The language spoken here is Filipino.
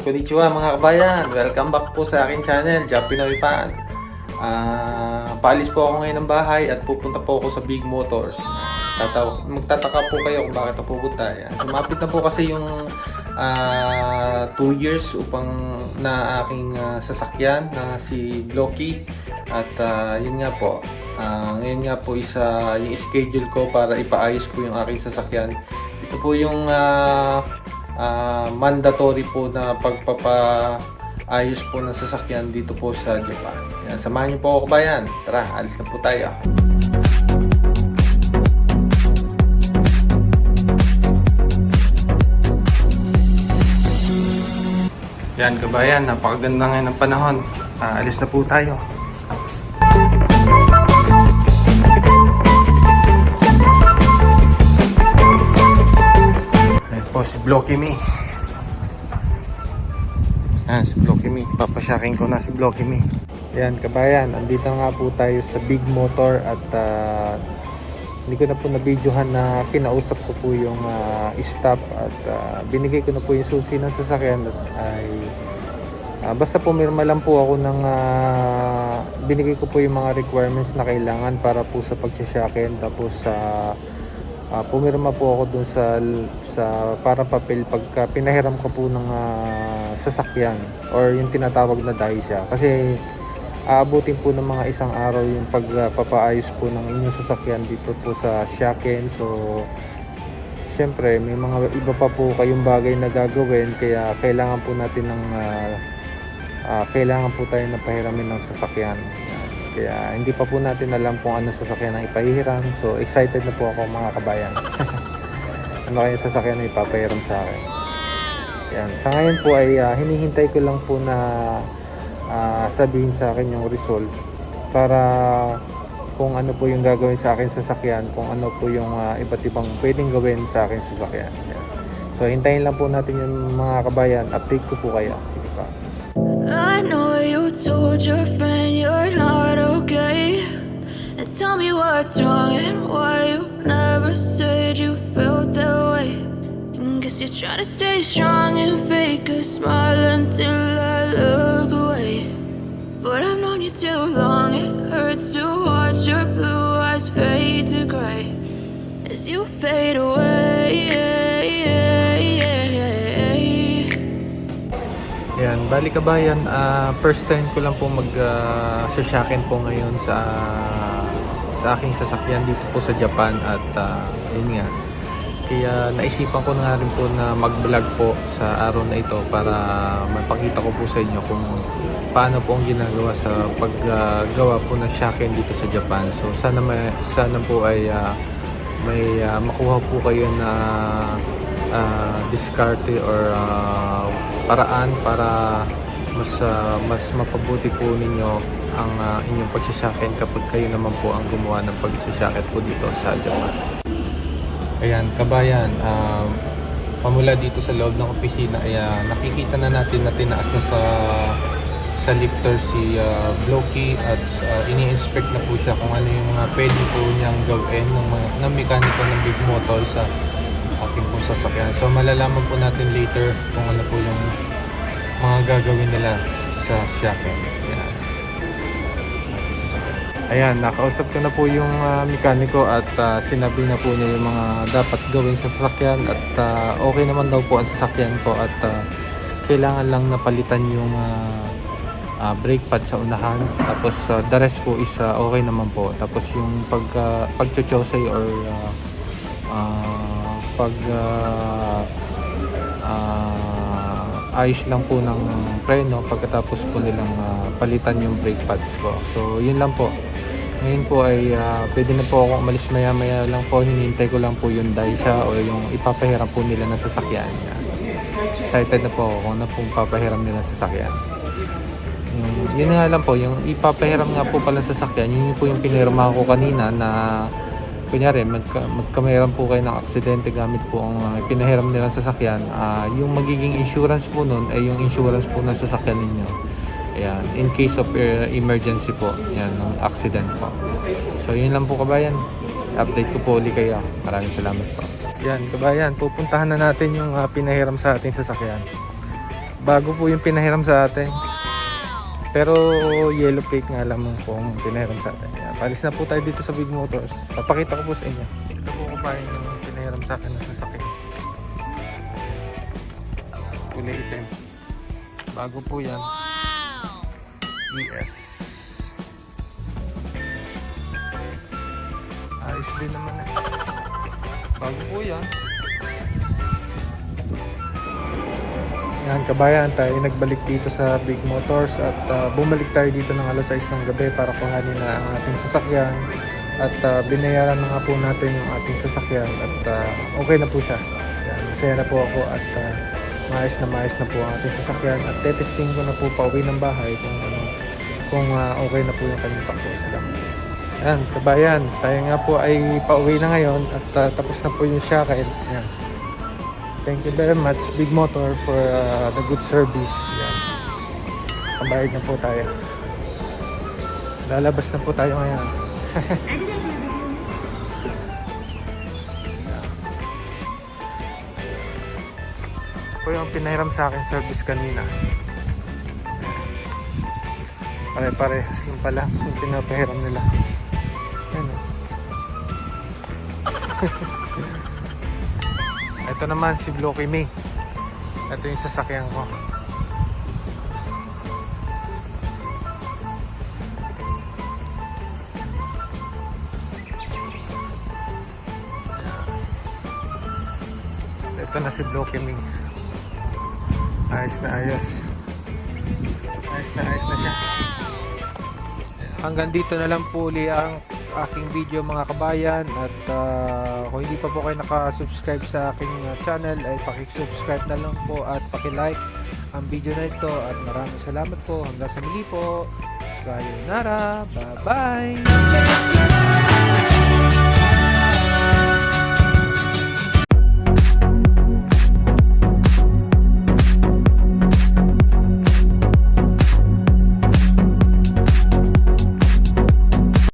konnichiwa mga kabayan. Welcome back po sa aking channel, Jap Pinoy Fan. Ah, paalis po ako ngayon ng bahay at pupunta po ako sa Big Motors. Tataw magtataka po kayo kung bakit ako pupunta. Sumapit na po kasi yung 2 years upang na aking ah, sasakyan na si Blocky. At ah, yun nga po, ah, ngayon nga po isa yung schedule ko para ipaayos po yung aking sasakyan. Ito po yung ah, ah, mandatory po na pagpapaayos po ng sasakyan dito po sa Japan. Yan, samahan niyo po ako kabayan. Tara, alis na po tayo. Yan kabayan, napakaganda ngayon ng panahon. Ah, alis na po tayo. Po si Blocky Me. Ayan si Blocky Me. Papasyakin ko na si Blocky Me. Ayan kabayan, andito nga po tayo sa Big Motor at ah, hindi ko na po na-videohan na kinausap ko po yung ah, staff at ah, binigay ko na po yung susi ng sasakyan at ay ah, basta pumirma lang po ako ng ah, binigay ko po yung mga requirements na kailangan para po sa pagsasyakin tapos sa Ah, pumirma po ako dun sa sa para papel pagka pinahiram ko po ng ah, sasakyan or yung tinatawag na daisya kasi aabutin po ng mga isang araw yung pagpapaayos po ng inyong sasakyan dito po sa Shaken so syempre may mga iba pa po kayong bagay na gagawin kaya kailangan po natin ng ah, ah, kailangan po tayo na pahiramin ng sasakyan kaya hindi pa po natin alam kung ano sasakyan ang ipahihiram. So excited na po ako mga kabayan. ano kaya sasakyan na ipapahiram sa akin. Yan. Sa ngayon po ay ah, hinihintay ko lang po na ah, sabihin sa akin yung result para kung ano po yung gagawin sa akin sasakyan, kung ano po yung ah, iba't ibang pwedeng gawin sa akin sasakyan. Yan. So hintayin lang po natin yung mga kabayan. Update ko po kayo. Sige pa. I know you told your friend you're not okay. And tell me what's wrong and why you never said you. Guess you're trying to stay strong and fake a smile until I look away. But I've known you too long, it hurts to watch your blue eyes fade to gray as you fade away. Yan, bali kabayan, ah, first time ko lang po mag uh, sasyakin po ngayon sa sa aking sasakyan dito po sa Japan at ah, yun nga. Kaya naisipan ko na rin po na mag-vlog po sa araw na ito para mapakita ko po sa inyo kung paano po ang ginagawa sa paggawa po ng shaken dito sa Japan. So sana may, sana po ay ah, may ah, makuha po kayo na ah, diskarte or ah, paraan para mas ah, mas mapabuti po ninyo ang ah, inyong pagsasakyan kapag kayo naman po ang gumawa ng pagsasakyan po dito sa Japan. Ayan, kabayan, um, pamula dito sa loob ng opisina, ay ah, nakikita na natin na tinaas na sa sa lifter si uh, Blocky at ah, ini-inspect na po siya kung ano yung mga pwede po niyang gawin ng, mga, ng mekaniko ng big motor sa aking pong sasakyan. So malalaman po natin later kung ano po yung mga gagawin nila sa shaken. Ayan. Ayan, nakausap ko na po yung ah, mekaniko at ah, sinabi na po niya yung mga dapat gawin sa sasakyan at ah, okay naman daw po ang sasakyan ko at ah, kailangan lang napalitan yung ah, ah, brake pad sa unahan. Tapos ah, the rest po is ah, okay naman po. Tapos yung pag uh, pagchochosay or ah, ah, pag ah, ah, ayos lang po ng preno pagkatapos po nilang ah, palitan yung brake pads ko so yun lang po ngayon po ay ah, pwede na po ako umalis maya maya lang po hinihintay ko lang po yung Daisha o yung ipapahiram po nila na sasakyan Yan. excited na po ako kung ano pong papahiram nila sa sasakyan yung, yun nga lang po, yung ipapahiram nga po pala sa sasakyan, yun po yung pinirma ko kanina na kunyari, magka, magkameran po kayo ng aksidente gamit po ang uh, pinahiram nilang sasakyan, ah, yung magiging insurance po nun ay yung insurance po ng sasakyan ninyo. Ayan, in case of uh, emergency po, yan, ng accident po. So, yun lang po kabayan. Update ko po ulit kayo. Maraming salamat po. Yan, kabayan, pupuntahan na natin yung uh, pinahiram sa ating sasakyan. Bago po yung pinahiram sa atin. Pero yellow cake nga lang kung pinahiram sa atin. Yan. Palis na po tayo dito sa Big Motors. Papakita ko po sa inyo. Ito po ko yung pinahiram sa akin na sasakyan. Kulay. Bago po yan. ES. Ayos din naman eh. Bago po yan. Yan, kabayan, tayo nagbalik dito sa Big Motors at ah, bumalik tayo dito ng alas 6 ng gabi para kuhanin na ang ating sasakyan at ah, binayaran na nga po natin yung ating sasakyan at ah, okay na po siya. Yan, masaya na po ako at uh, maayos na maayos na po ang ating sasakyan at tetesting ko na po pauwi ng bahay kung ano kung ah, okay na po yung kanyang pakos lang. Yan, kabayan, tayo nga po ay pauwi na ngayon at ah, tapos na po yung shackle. Yan. Thank you very much Big Motor for uh, the good service. Yan. Pambayad na po tayo. Lalabas na po tayo ngayon. po yung pinahiram sa akin service kanina. Pare-parehas lang pala yung pinapahiram nila. Yan oh. Ito naman si Blocky Me. Ito yung sasakyan ko. Ito na si Blocky Me. Ayos na ayos. Ayos na ayos na siya. Hanggang dito na lang po uli ang aking video mga kabayan. At ah, kung hindi pa po kayo nakasubscribe sa aking ah, channel ay pakisubscribe na lang po at pakilike ang video na ito. At maraming salamat po. Hanggang sa muli po. Sayonara. Bye bye